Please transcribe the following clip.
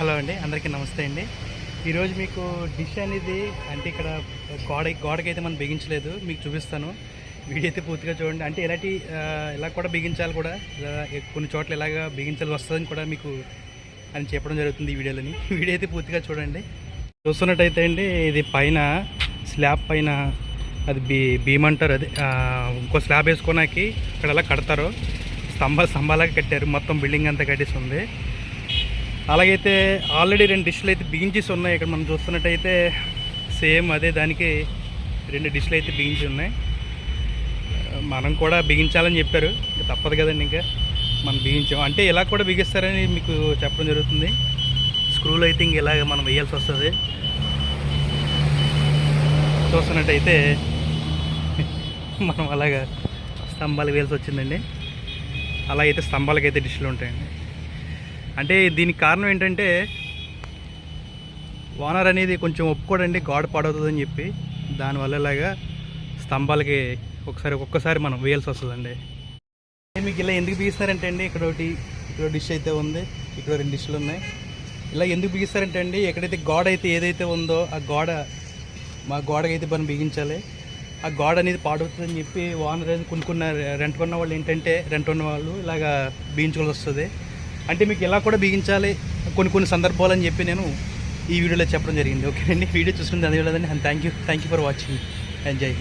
Hello అండి అందరికీ నమస్తే అండి. ఈరోజు మీకు డిష్ అనేది అంటే ఇక్కడ గోడ గోడకైతే మనం బిగించలేదు మీకు చూపిస్తాను. వీడియో అయితే పూర్తిగా చూడండి. అంటే ఎలాంటి ఎలా ఇలా కూడా బిగించాలి కూడా కొన్ని చోట్ల ఇలాగా బిగించాలి వస్తుందని కూడా మీకు అని చెప్పడం జరుగుతుంది ఈ వీడియోలోని. వీడియో అయితే పూర్తిగా చూడండి. చూస్తున్నట్టయితే అండి ఇది పైన స్లాబ్ పైన అది బీ బీమ్ అంటారు అది ఇంకో స్లాబ్ వేసుకోనాకి ఇక్కడ అలా కడతారు స్తంభ స్తంభాలాగా కట్టారు. మొత్తం బిల్డింగ్ అంతా కట్టేసి ఉంది. అలాగైతే ఆల్రెడీ రెండు డిష్లు అయితే బిగించేసి ఉన్నాయి. ఇక్కడ మనం చూస్తున్నట్టయితే సేమ్ అదే దానికి రెండు డిష్లు అయితే బిగించి ఉన్నాయి. మనం కూడా బిగించాలని చెప్పారు. ఇంకా తప్పదు కదండి ఇంకా. మనం బిగించాం. అంటే ఇలా కూడా బిగిస్తారని మీకు చెప్పడం జరుగుతుంది. స్క్రూలు అయితే ఇంక ఇలాగ మనం వేయాల్సి వస్తుంది. చూస్తున్నట్టయితే మనం అలాగా స్తంభాలు వేయాల్సి వచ్చిందండి. అలా అయితే స్తంభాలకైతే డిష్లు ఉంటాయండి. అంటే దీనికి కారణం ఏంటంటే ఓనర్ అనేది కొంచెం ఒప్పుకోడండి గోడ పాడవుతుందని చెప్పి. దానివల్ల ఇలాగా స్తంభాలకి ఒకసారి ఒక్కొక్కసారి మనం వేయాల్సి వస్తుందండి. మీకు ఇలా ఎందుకు బిగిస్తారంటే అండి ఇక్కడ ఒకటి ఇక్కడ డిష్ అయితే ఉంది ఇక్కడ రెండు డిష్లు ఉన్నాయి. ఇలా ఎందుకు బిగిస్తారంటే అండి ఎక్కడైతే గోడ అయితే ఏదైతే ఉందో ఆ గోడ మా గోడకి అయితే మనం బిగించాలి. ఆ గోడ అనేది పాడవుతుందని చెప్పి ఓనర్ అనేది కొనుక్కున్న రెంట్ కొన్న వాళ్ళు ఏంటంటే రెంట్ ఉన్న వాళ్ళు ఇలాగా బిగించుకోవాల్సి వస్తుంది. అంటే మీకు ఎలా కూడా బిగించాలి కొన్ని కొన్ని సందర్భాలు అని చెప్పి నేను ఈ వీడియోలో చెప్పడం జరిగింది. ఓకే అండి వీడియో చూసుకుని అది లేదండి thank you thank you for watching enjoy